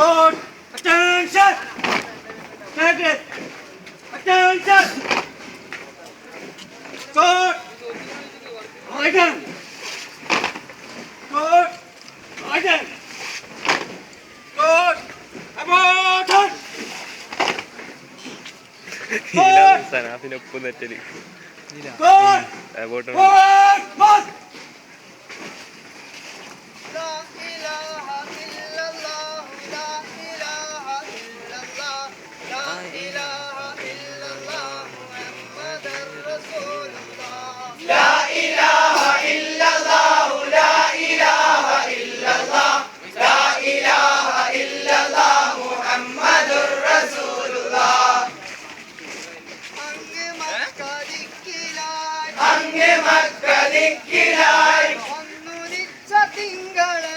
Forward. Attention. Target. Attention. Forward. Again. Forward. Again. Forward. Abort. സനാഫിനൊപ്പം നെറ്റൽ abort മക്കളിക്കിലായി. തിങ്കളെ.